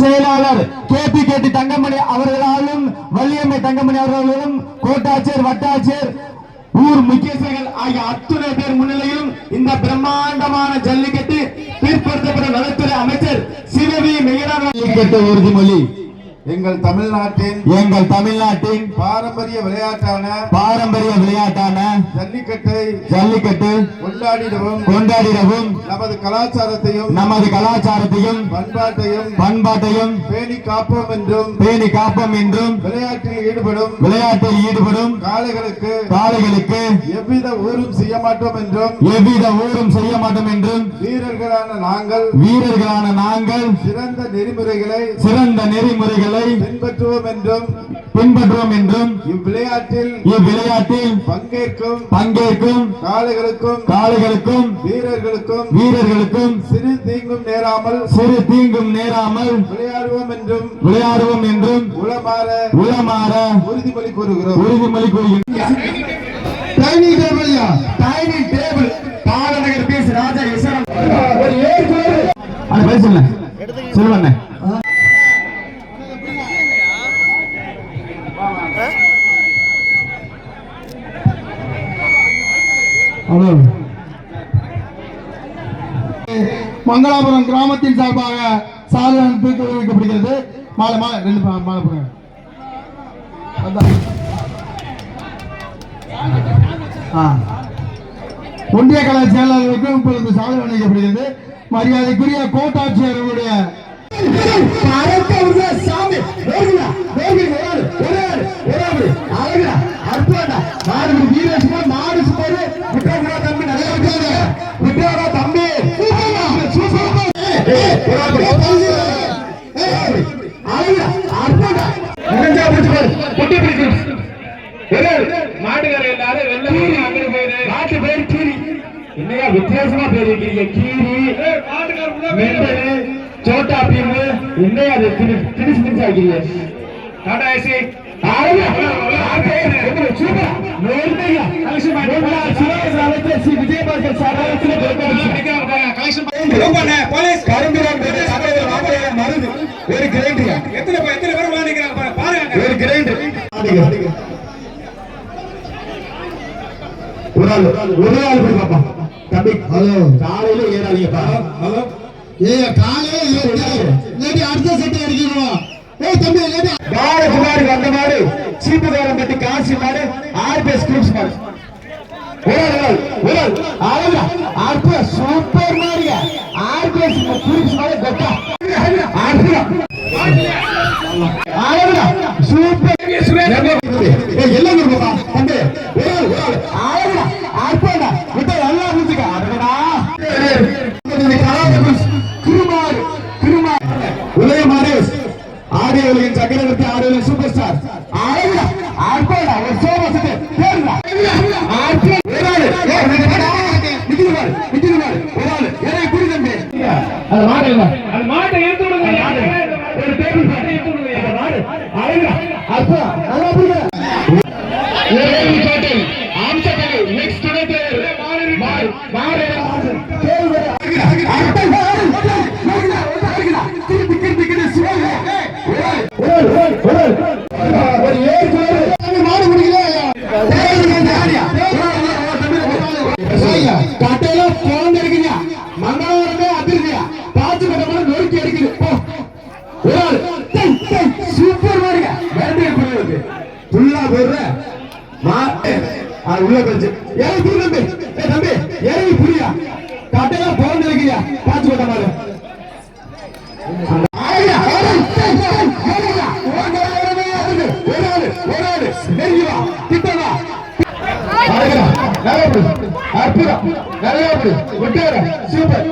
செயலாளர் KP KT Thangamani அவர்களாலும் வள்ளியம்மை தங்கமணி அவர்களும் கோட்டாட்சியர் வட்டாட்சியர் ஊர் முக்கியஸ்தர்கள் ஆகிய அத்துணை பேர் முன்னிலையிலும் இந்த பிரம்மாண்டமான ஜல்லிக்கட்டு பிற்படுத்தப்பட்ட நலத்துறை அமைச்சர் சிவவி ஜல்லிக்கட்டு உறுதிமொழி. எங்கள் தமிழ்நாட்டின் எங்கள் தமிழ்நாட்டின் பாரம்பரிய விளையாட்டான பாரம்பரிய விளையாட்டான ஜல்லிக்கட்டை ஜல்லிக்கட்டு கொண்டாடிடவும் கொண்டாடிடவும் நமது கலாச்சாரத்தையும் நமது கலாச்சாரத்தையும் பண்பாட்டையும் பண்பாட்டையும் பேணி காப்போம் என்றும் பேணி காப்போம் என்றும் விளையாட்டில் ஈடுபடும் விளையாட்டில் ஈடுபடும் காளைகளுக்கு காளைகளுக்கு எவ்வித ஊரும் செய்ய மாட்டோம் என்றும் எவ்வித ஊரும் செய்ய மாட்டோம் என்றும் வீரர்களான நாங்கள் வீரர்களான நாங்கள் சிறந்த நெறிமுறைகளை சிறந்த நெறிமுறைகளை பின்பற்றுவோம் என்றும் பின்பற்றுவோம் என்றும் இவ்விளையாட்டில் இவ்விளையாட்டில் பங்கேற்கும் பங்கேற்கும் காளைகளுக்கும் காளைகளுக்கும் வீரர்களுக்கும் வீரர்களுக்கும் சிறு தீங்கும் நேராமல் சிறு தீங்கும் நேராமல் விளையாடுவோம் என்றும் விளையாடுவோம் என்றும் உளமாற உளமாற உறுதிமொழி கூறுகிறோம். உறுதிமொழி கூறுகின்றனர் டைனிங் டேபிள்யா டைனிங் டேபிள் பாலநகர் பீஸ் ராஜா இசரம். ஒரு ஏழு பேர் சொல்ல சொல்லுவண்ணே ஹலோ மங்களாபுரம் கிராமத்தின் சார்பாக சாலை வைக்கப்படுகிறது. மாலை மாலை ரெண்டு மாலை போடுங்க. ஒன்றிய கலை செயலாளர்களுக்கும் இப்பொழுது சாலை அணிக்கப்படுகிறது மரியாதைக்குரிய கோட்டாட்சியர் அவருடைய சாமி வேகுடா, வேகுது, ஒரு ஆளு, மாடு மாட்டுக்கார எல்லாரும் வெள்ள போய் பேர் கீரி என்னையா வித்தியாசமா பேர் வைக்கிறீங்க கீரி மெண்டலு சோட்டா பீமு என்னையா அது திணிச்சு திணிச்சு ஆக்கிறீங்க டாடா ஏசி கிரைண்டரியா எத்தனை பேர் எத்தனை பேர் உள்ள நிக்கிறாங்க பாரு, பாருங்க ஒரு கிரைண்டர் ஒரு ஆள் ஒரு ஆள் போய் பாப்பா. தம்பி ஹலோ. காலையில ஏறாதீங்கப்பா ஹலோ ஏய் காலையில ஏறாதீங்க இல்லாட்டி அடுத்த செட் அடிக்கணும்? ஏய் தம்பி இல்லாட்டி மாடு குமாரி வந்த மாடு சீப்புகாரம் பட்டி காசி மாடு ஆர்பிஎஸ் குரூப்ஸ் மாடு ஒரு ஆள் ஒரு ஆள் அழகா அழகா அற்புதம் அது உள்ள போச்சு. ஏறி புடி தம்பி. ஏ தம்பி. ஏறி புரியா? கட்டையா போன் இருக்குங்க பாத்து கட்ட மாதிரி. ஆயா, புடி. அற்புதம். நிறைய விட்டுற சூப்பர்.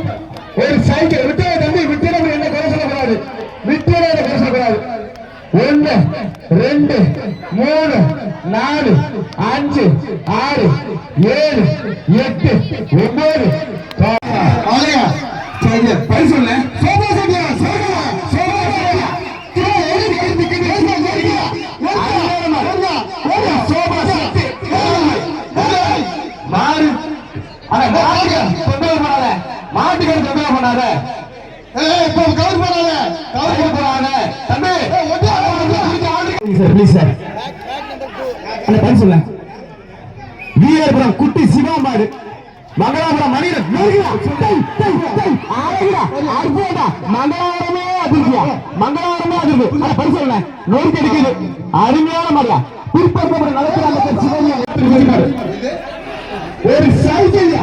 ஒரு சைக்கிள். விட்டுற தம்பி. விட்டுற என்ன குறை சொல்லக்கூடாது. விட்டுற குறை சொல்லக்கூடாது. ரெண்டு மூணு நாலு. அஞ்சு ஆறு ஏழு எட்டு ஒன்பது பரிசு இல்ல sofa Sophia sofa sofa Sophia மாறு அட மாட்டுக்கு தொந்தரவு பண்ணாத கவர் பண்ணாத கவர் பண்ணாத ப்ளீஸ் சார் அந்த பரிசு இல்ல வீரபுரம் குட்டி சிவாமாடு மங்களாபுரம் மணிரன் மங்களாபுரமே அதிர்ச்சியா மங்களாபுரமே அதிர்வு இல்ல நோக்கி அடிக்குது. அருமையான மாதிரியா பிற்படுத்தப்பட்ட நடக்கிறாங்க ஒரு சைக்கிள்யா